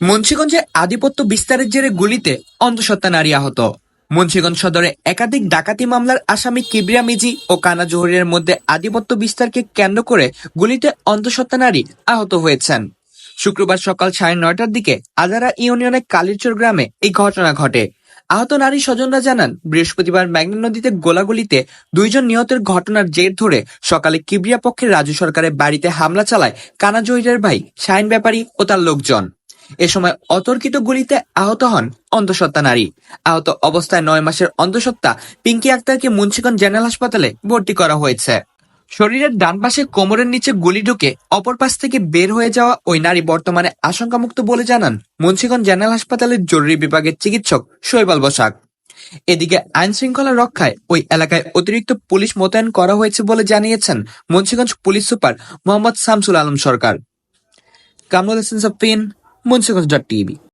মুন্সিগঞ্জে আধিপত্য বিস্তারের জেরে গুলিতে অন্তঃসত্ত্বা নারী আহত। মুন্সিগঞ্জ সদরে একাধিক ডাকাতি মামলার আসামি কিবরিয়া মিজি ও কানা জহুরের মধ্যে আধিপত্য বিস্তারকে কেন্দ্র করে গুলিতে অন্তঃসত্ত্বা নারী আহত হয়েছেন। শুক্রবার সকাল সাড়ে নয়টার দিকে আজারা ইউনিয়নের কালিরচর গ্রামে এই ঘটনা ঘটে। আহত নারী স্বজনরা জানান, বৃহস্পতিবার মেঘনা নদীতে গোলাগুলিতে দুইজন নিহতের ঘটনার জের ধরে সকালে কিবরিয়া পক্ষের রাজ্য সরকারের বাড়িতে হামলা চালায় কানা জহিরের ভাই, শাহিন ব্যাপারী ও তার লোকজন। এ সময় অতর্কিত গুলিতে আহত হন অন্তঃসত্ত্বা নারী। আহত অবস্থায় নয় মাসের অন্তঃসত্ত্বা পিঙ্কি আক্তারকে মুন্সিগঞ্জ জেনারেল হাসপাতালে ভর্তি করা হয়েছে। শরীরের ডান পাশে কোমরের নিচে গুলি ঢুকে অপর পাশ থেকে বের হয়ে যাওয়া ওই নারী বর্তমানে আশঙ্কামুক্ত বলে জানান মুন্সিগঞ্জ জেনারেল হাসপাতালের জরুরি বিভাগের চিকিৎসক শৈবাল বসাক। এদিকে আইন শৃঙ্খলা রক্ষায় ওই এলাকায় অতিরিক্ত পুলিশ মোতায়েন করা হয়েছে বলে জানিয়েছেন Munshiganj police super Mohammad Shamsul Alam Sarkar. Kamrul Hasan Safin Munsigunod.tv